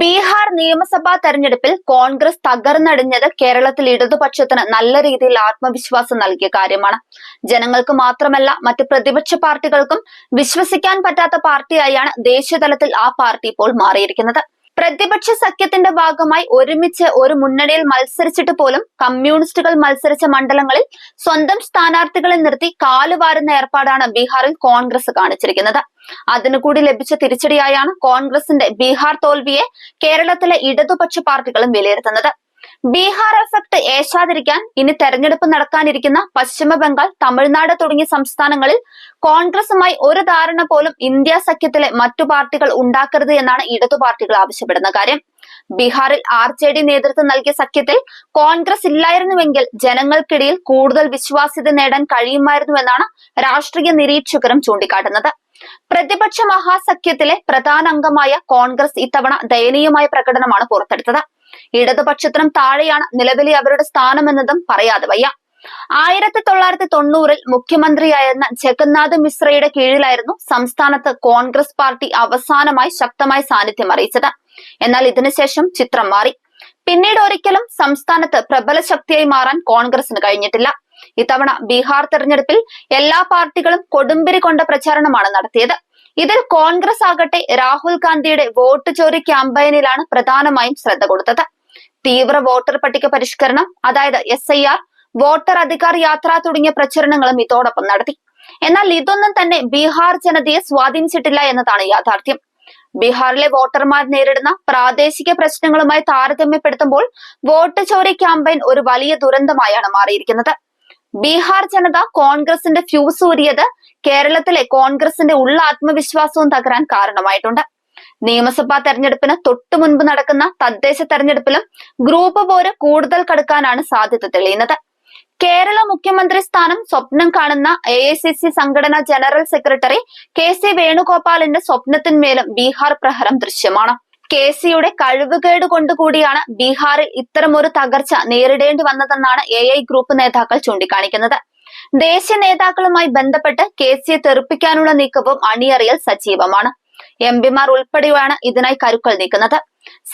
ബീഹാർ നിയമസഭാ തെരഞ്ഞെടുപ്പിൽ കോൺഗ്രസ് തകർന്നടിഞ്ഞത് കേരളത്തിൽ ഇടതുപക്ഷത്തിന് നല്ല രീതിയിൽ ആത്മവിശ്വാസം നൽകിയ കാര്യമാണ്. ജനങ്ങൾക്ക് മാത്രമല്ല മറ്റ് പ്രതിപക്ഷ പാർട്ടികൾക്കും വിശ്വസിക്കാൻ പറ്റാത്ത പാർട്ടിയായാണ് ദേശീയതലത്തിൽ ആ പാർട്ടി ഇപ്പോൾ മാറിയിരിക്കുന്നത്. പ്രതിപക്ഷ സഖ്യത്തിന്റെ ഭാഗമായി ഒരുമിച്ച് ഒരു മുന്നണിയിൽ മത്സരിച്ചിട്ട് പോലും കമ്മ്യൂണിസ്റ്റുകൾ മത്സരിച്ച മണ്ഡലങ്ങളിൽ സ്വന്തം സ്ഥാനാർത്ഥികളെ നിർത്തി കാലുവാരുന്ന ഏർപ്പാടാണ് ബീഹാറിൽ കോൺഗ്രസ് കാണിച്ചിരിക്കുന്നത്. അതിനു കൂടി ലഭിച്ച തിരിച്ചടിയായാണ് കോൺഗ്രസിന്റെ ബീഹാർ തോൽവിയെ കേരളത്തിലെ ഇടതുപക്ഷ പാർട്ടികളും വിലയിരുത്തുന്നത്. ബീഹാർ എഫക്ട് ഏശാതിരിക്കാൻ ഇനി തെരഞ്ഞെടുപ്പ് നടക്കാനിരിക്കുന്ന പശ്ചിമ ബംഗാൾ തമിഴ്നാട് തുടങ്ങിയ സംസ്ഥാനങ്ങളിൽ കോൺഗ്രസുമായി ഒരു ധാരണ പോലും ഇന്ത്യ സഖ്യത്തിലെ മറ്റു പാർട്ടികൾ ഉണ്ടാക്കരുത് എന്നാണ് ഇടതു പാർട്ടികൾ ആവശ്യപ്പെടുന്ന കാര്യം. ബീഹാറിൽ ആർ ജെ ഡി നേതൃത്വം നൽകിയ സഖ്യത്തിൽ കോൺഗ്രസ് ഇല്ലായിരുന്നുവെങ്കിൽ ജനങ്ങൾക്കിടയിൽ കൂടുതൽ വിശ്വാസ്യത നേടാൻ കഴിയുമായിരുന്നുവെന്നാണ് രാഷ്ട്രീയ നിരീക്ഷകരും ചൂണ്ടിക്കാട്ടുന്നത്. പ്രതിപക്ഷ മഹാസഖ്യത്തിലെ പ്രധാന അംഗമായ കോൺഗ്രസ് ഇത്തവണ ദയനീയമായ പ്രകടനമാണ് പുറത്തെടുത്തത്. ഇടതുപക്ഷത്തിനും താഴെയാണ് നിലവിലെ അവരുടെ സ്ഥാനമെന്നതും പറയാതെ വയ്യ. ആയിരത്തി തൊള്ളായിരത്തി തൊണ്ണൂറിൽ മുഖ്യമന്ത്രിയായിരുന്ന ജഗന്നാഥ് മിശ്രയുടെ കീഴിലായിരുന്നു സംസ്ഥാനത്ത് കോൺഗ്രസ് പാർട്ടി അവസാനമായി ശക്തമായി സാന്നിധ്യം അറിയിച്ചത്. എന്നാൽ ഇതിനുശേഷം ചിത്രം മാറി. പിന്നീട് ഒരിക്കലും സംസ്ഥാനത്ത് പ്രബല ശക്തിയായി മാറാൻ കോൺഗ്രസിന് കഴിഞ്ഞിട്ടില്ല. ഇത്തവണ ബീഹാർ തെരഞ്ഞെടുപ്പിൽ എല്ലാ പാർട്ടികളും കൊടുമ്പിരി കൊണ്ട പ്രചാരണമാണ് നടത്തിയത്. ഇതിൽ കോൺഗ്രസ് ആകട്ടെ രാഹുൽ ഗാന്ധിയുടെ വോട്ട് ചോരി ക്യാമ്പയിനിലാണ് പ്രധാനമായും ശ്രദ്ധ കൊടുത്തത്. തീവ്ര വോട്ടർ പട്ടിക പരിഷ്കരണം അതായത് S I R voter Adhikar Yatra തുടങ്ങിയ പ്രചരണങ്ങളും ഇതോടൊപ്പം നടത്തി. എന്നാൽ ഇതൊന്നും തന്നെ ബീഹാർ ജനതയെ സ്വാധീനിച്ചിട്ടില്ല എന്നതാണ് യാഥാർത്ഥ്യം. ബീഹാറിലെ വോട്ടർമാർ നേരിടുന്ന പ്രാദേശിക പ്രശ്നങ്ങളുമായി താരതമ്യപ്പെടുത്തുമ്പോൾ വോട്ട് ചോരി ക്യാമ്പയിൻ ഒരു വലിയ ദുരന്തമായാണ് മാറിയിരിക്കുന്നത്. ബീഹാർ ജനത കോൺഗ്രസിന്റെ ഫ്യൂസ് ഊരിയത് കേരളത്തിലെ കോൺഗ്രസിന്റെ ഉള്ള ആത്മവിശ്വാസവും തകരാൻ കാരണമായിട്ടുണ്ട്. നിയമസഭാ തെരഞ്ഞെടുപ്പിന് തൊട്ടു മുൻപ് നടക്കുന്ന തദ്ദേശ തെരഞ്ഞെടുപ്പിലും ഗ്രൂപ്പ് പോര് കൂടുതൽ കടുക്കാനാണ് സാധ്യത തെളിയുന്നത്. കേരള മുഖ്യമന്ത്രി സ്ഥാനം സ്വപ്നം കാണുന്ന എ ഐ സി സി സംഘടനാ ജനറൽ സെക്രട്ടറി കെ സി വേണുഗോപാലിന്റെ സ്വപ്നത്തിന്മേലും ബീഹാർ പ്രഹരം ദൃശ്യമാണ്. കെ സിയുടെ കഴിവുകേട് കൊണ്ടുകൂടിയാണ് ബീഹാറിൽ ഇത്തരമൊരു തകർച്ച നേരിടേണ്ടി വന്നതെന്നാണ് എ ഐ ഗ്രൂപ്പ് നേതാക്കൾ ചൂണ്ടിക്കാണിക്കുന്നത്. ദേശീയ നേതാക്കളുമായി ബന്ധപ്പെട്ട് കെ സിയെ തെറിപ്പിക്കാനുള്ള നീക്കവും അണിയറിയൽ സജീവമാണ്. എം പിമാർ ഉൾപ്പെടെയാണ് ഇതിനായി കരുക്കൾ നീക്കുന്നത്.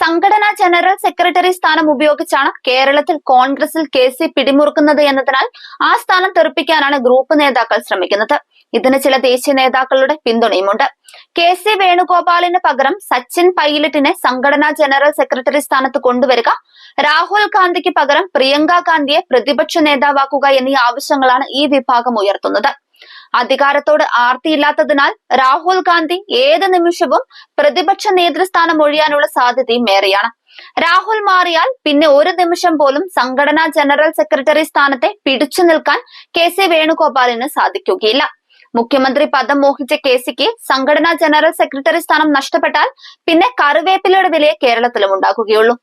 സംഘടനാ ജനറൽ സെക്രട്ടറി സ്ഥാനം ഉപയോഗിച്ചാണ് കേരളത്തിൽ കോൺഗ്രസിൽ കെ സി പിടിമുറുക്കുന്നത് എന്നതിനാൽ ആ സ്ഥാനം തെറിപ്പിക്കാനാണ് ഗ്രൂപ്പ് നേതാക്കൾ ശ്രമിക്കുന്നത്. ഇതിന് ചില ദേശീയ നേതാക്കളുടെ പിന്തുണയുമുണ്ട്. കെ സി വേണുഗോപാലിന് പകരം സച്ചിൻ പൈലറ്റിനെ സംഘടനാ ജനറൽ സെക്രട്ടറി സ്ഥാനത്ത് കൊണ്ടുവരിക രാഹുൽ ഗാന്ധിക്ക് പകരം പ്രിയങ്ക ഗാന്ധിയെ പ്രതിപക്ഷ നേതാവാക്കുക എന്നീ ആവശ്യങ്ങളാണ് ഈ വിഭാഗം ഉയർത്തുന്നത്. അധികാരത്തോട് ആർത്തിയില്ലാത്തതിനാൽ രാഹുൽ ഗാന്ധി ഏത് നിമിഷവും പ്രതിപക്ഷ നേതൃസ്ഥാനം ഒഴിയാനുള്ള സാധ്യതയും ഏറെയാണ്. രാഹുൽ മാറിയാൽ പിന്നെ ഒരു നിമിഷം പോലും സംഘടനാ ജനറൽ സെക്രട്ടറി സ്ഥാനത്തെ പിടിച്ചു നിൽക്കാൻ കെ സി വേണുഗോപാലിന് സാധിക്കുകയില്ല. മുഖ്യമന്ത്രി പദം മോഹിച്ച കെ സിക്ക് സംഘടനാ ജനറൽ സെക്രട്ടറി സ്ഥാനം നഷ്ടപ്പെട്ടാൽ പിന്നെ കറിവേപ്പിലയുടെ വിലയെ കേരളത്തിലും ഉണ്ടാക്കുകയുള്ളൂ.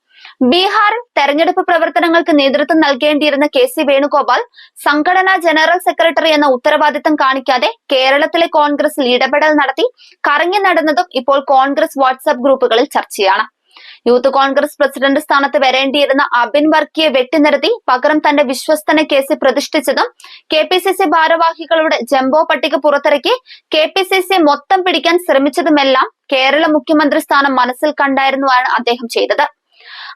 ബീഹാറിൽ തെരഞ്ഞെടുപ്പ് പ്രവർത്തനങ്ങൾക്ക് നേതൃത്വം നൽകേണ്ടിയിരുന്ന കെ സി വേണുഗോപാൽ സംഘടനാ ജനറൽ സെക്രട്ടറി എന്ന ഉത്തരവാദിത്തം കാണിക്കാതെ കേരളത്തിലെ കോൺഗ്രസിൽ ഇടപെടൽ നടത്തി കറങ്ങി നടന്നതും ഇപ്പോൾ കോൺഗ്രസ് വാട്സ്ആപ്പ് ഗ്രൂപ്പുകളിൽ ചർച്ചയാണ്. യൂത്ത് കോൺഗ്രസ് പ്രസിഡന്റ് സ്ഥാനത്ത് വരേണ്ടിയിരുന്ന അബിൻ വർക്കിയെ വെട്ടിനിർത്തി പകരം തന്റെ വിശ്വസ്തനെ കേസ് പ്രതിഷ്ഠിച്ചതും കെ പി സി സി ഭാരവാഹികളുടെ ജംബോ പട്ടിക പുറത്തിറക്കി കെ പി സി സി മൊത്തം പിടിക്കാൻ ശ്രമിച്ചതുമെല്ലാം കേരള മുഖ്യമന്ത്രി സ്ഥാനം മനസ്സിൽ കണ്ടായിരുന്നുവാണ് അദ്ദേഹം ചെയ്തത്.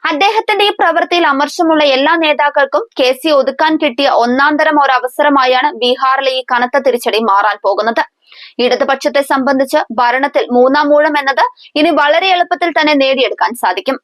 അദ്ദേഹത്തിന്റെ ഈ പ്രവൃത്തിയിൽ അമർഷമുള്ള എല്ലാ നേതാക്കൾക്കും കെ സി ഒതുക്കാൻ കിട്ടിയ ഒന്നാം തരം ഒരു അവസരമായാണ് ബീഹാറിലെ ഈ കനത്ത തിരിച്ചടി മാറാൻ പോകുന്നത്. ഇടതുപക്ഷത്തെ സംബന്ധിച്ച് ഭരണത്തിൽ മൂന്നാം മൂഴം എന്നത് ഇനി വളരെ എളുപ്പത്തിൽ തന്നെ നേടിയെടുക്കാൻ സാധിക്കും.